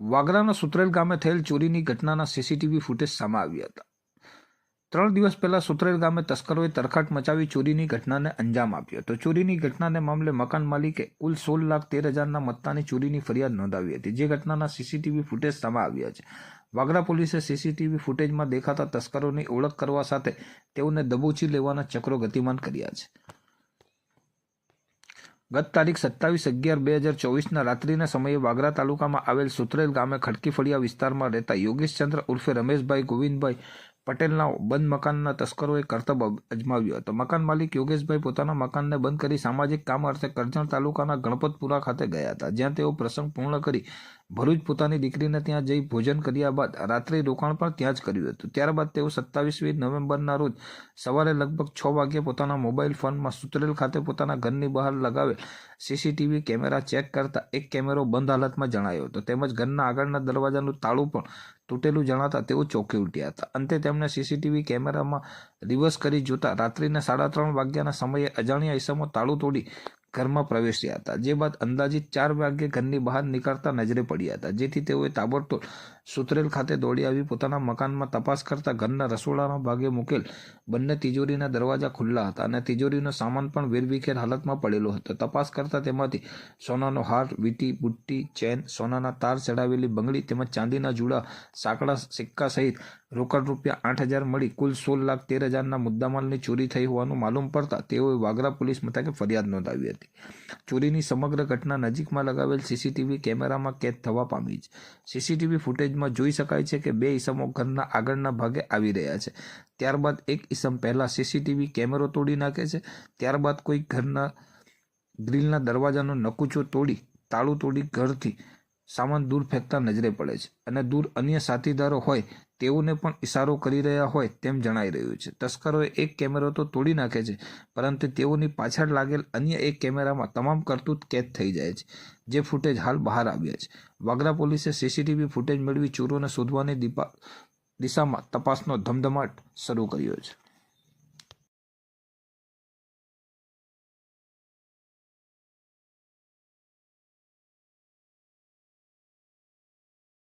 વાગરાના સુત્રેલ ગામે થયેલ ચોરીની ઘટનાના સીસીટીવી ફૂટેજ સામે આવ્યા હતા. ત્રણ દિવસ પહેલા સુત્રેલ ગામે તસ્કરોએ તરખાટ મચાવી ચોરીની ઘટનાને અંજામ આપ્યો. હતો ચોરીની ઘટનાને મામલે મકાન માલિકે કુલ સોળ લાખ તેર હજારના મત્તાની ચોરીની ફરિયાદ નોંધાવી હતી, જે ઘટનાના સીસીટીવી ફૂટેજ સામે આવ્યા છે. વાગરા પોલીસે સીસીટીવી ફૂટેજમાં દેખાતા તસ્કરોની ઓળખ કરવા સાથે તેઓને દબોચી લેવાના ચક્રો ગતિમાન કર્યા છે. ગત તારીખ સત્તાવીસ અગિયાર બે હજાર ચોવીસના રાત્રિના સમયે વાગરા તાલુકામાં આવેલ સુત્રેલ ગામે ખડકી ફળિયા વિસ્તારમાં રહેતા યોગેશચંદ્ર ઉર્ફે રમેશભાઈ, ગોવિંદભાઈ પટેલના બંધ મકાનના તસ્કરોએ કરતબ અજમાવ્યો હતો. મકાન માલિક યોગેશભાઈ પોતાના મકાનને બંધ કરી સામાજિક કામ અર્થે કરજણ તાલુકાના ગણપતપુરા ખાતે ગયા હતા, જ્યાં તેઓ પ્રસંગ પૂર્ણ કરી ભરૂચ પોતાની દીકરીને ત્યાં જઈ ભોજન કર્યા બાદ રાત્રિ રોકાણ પણ ત્યાં જ કર્યું હતું. ત્યારબાદ તેઓ સત્તાવીસમી નવેમ્બરના રોજ સવારે લગભગ છ વાગ્યે પોતાના મોબાઈલ ફોનમાં સુતરેલ ખાતે પોતાના ઘરની બહાર લગાવેલ સીસીટીવી કેમેરા ચેક કરતા એક કેમેરો બંધ હાલતમાં જણાયો હતો. તેમજ ઘરના આગળના દરવાજાનું તાળું પણ તૂટેલું જણાતા તેઓ ચોંકી ઉઠ્યા હતા. અંતે તેમણે સીસીટીવી કેમેરામાં રિવર્સ કરી જોતા રાત્રિના સાડા ત્રણ વાગ્યાના સમયે અજાણ્યા ઈસમો તાળું તોડી ઘરમાં પ્રવેશ્યા હતા. જે બાદ અંદાજિત ચાર વાગ્યે ઘરની બહાર નીકળતા નજરે પડ્યા હતા. જેથી તેઓએ તાબડતોડ સુતરેલ ખાતે દોડી આવી પોતાના મકાનમાં તપાસ કરતા ઘરના રસોડાના ભાગે મૂકેલ બંને તિજોરીના દરવાજા ખુલ્લા હતા અને તિજોરીનો સામાન પણ વેરવિખેર હાલતમાં પડેલો હતો. તપાસ કરતા તેમાંથી સોનાનો હાર, વીટી, બુટ્ટી, ચેન, સોનાના તાર ચડાવેલી બંગડી તેમજ ચાંદીના જુડા સાંકડા સિક્કા સહિત રોકડ રૂપિયા આઠ હજાર મળી, કુલ સોળ લાખ તેર હજારના મુદ્દામાલની ચોરી થઈ હોવાનું માલુમ પડતા તેઓએ વાગરા પોલીસ મથકે ફરિયાદ નોંધાવી હતી. ચોરીની સમગ્ર ઘટના નજીકમાં લગાવેલ સીસીટીવી કેમેરામાં કેદ થવા પામી છે. સીસીટીવી ફૂટેજમાં જોઈ શકાય છે કે બે ઈસમો ઘરના આગળના ભાગે આવી રહ્યા છે. ત્યારબાદ એક ઈસમ પહેલાં સીસીટીવી કેમેરો તોડી નાખે છે. ત્યારબાદ કોઈ ઘરના ગ્રીલના દરવાજાનો નકુચો તોડી, તાળું તોડી ઘરથી સામાન દૂર ફેંકતા નજરે પડે છે અને દૂર અન્ય સાથીદારો હોય તેઓને પણ ઇશારો કરી રહ્યા હોય તેમ જણાઈ રહ્યું છે. તસ્કરોએ એક કેમેરો તો તોડી નાખે છે, પરંતુ તેઓની પાછળ લાગેલ અન્ય એક કેમેરામાં તમામ કરતૂત કેદ થઈ જાય છે, જે ફૂટેજ હાલ બહાર આવ્યા છે. વાગરા પોલીસે સીસીટીવી ફૂટેજ મેળવી ચોરોને શોધવાની દિપા દિશામાં તપાસનો ધમધમાટ શરૂ કર્યો છે.